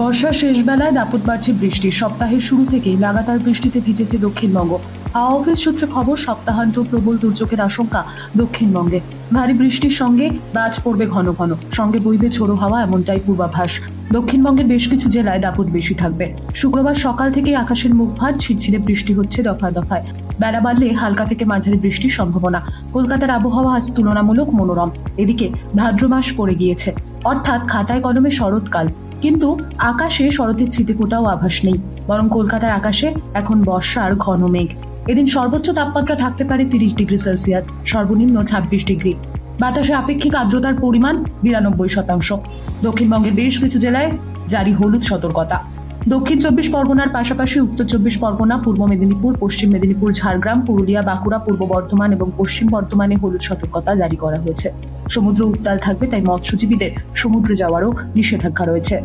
বর্ষার শেষ বেলায় দাপট বাড়ছে বৃষ্টি সপ্তাহের শুরু থেকেই লাগাতার বৃষ্টিতে ভিজেছে দক্ষিণবঙ্গ। হাওয়া অফিস সূত্রে খবর, সপ্তাহান্ত প্রবল দুর্যোগের আশঙ্কা দক্ষিণবঙ্গে। ভারী বৃষ্টির সঙ্গে বাজ পড়বে ঘন ঘন। সঙ্গে বইবে ঝোড়ো হাওয়া, এমনটাই পূর্বাভাস। দক্ষিণবঙ্গের বেশ কিছু জেলায় দাপট বেশি থাকবে। শুক্রবার সকাল থেকেই আকাশের মুখ ভার ছিটছিটে বৃষ্টি হচ্ছে দফায় দফায়। বেলা বাড়লে হালকা থেকে মাঝারি বৃষ্টির সম্ভাবনা। কলকাতার আবহাওয়া আজ তুলনামূলক মনোরম। এদিকে ভাদ্র মাস পড়ে গিয়েছে। অর্থাৎ খাতায় কলমে শরৎকাল। কিন্তু আকাশে শরতের ছিটেফোঁটাও আভাস নেই। বরং কলকাতার আকাশে এখন বর্ষার ঘন মেঘ। এদিন সর্বোচ্চ তাপমাত্রা থাকতে পারে তিরিশ ডিগ্রি সেলসিয়াস, সর্বনিম্ন ছাব্বিশ ডিগ্রি। বাতাসে আপেক্ষিক আর্দ্রতার পরিমাণ বিরানব্বই শতাংশ। দক্ষিণবঙ্গের বেশ কিছু জেলায় জারি হলুদ সতর্কতা। দক্ষিণ চব্বিশ পরগনার পাশাপাশি উত্তর চব্বিশ পরগনা, পূর্ব মেদিনীপুর, পশ্চিম মেদিনীপুর, ঝাড়গ্রাম, পুরুলিয়া, বাঁকুড়া, পূর্ব বর্ধমান এবং পশ্চিম বর্ধমানে হলুদ সতর্কতা জারি করা হয়েছে। সমুদ্র উত্তাল থাকবে তাই মৎস্যজীবীদের সমুদ্রে যাওয়ারও নিষেধাজ্ঞা রয়েছে।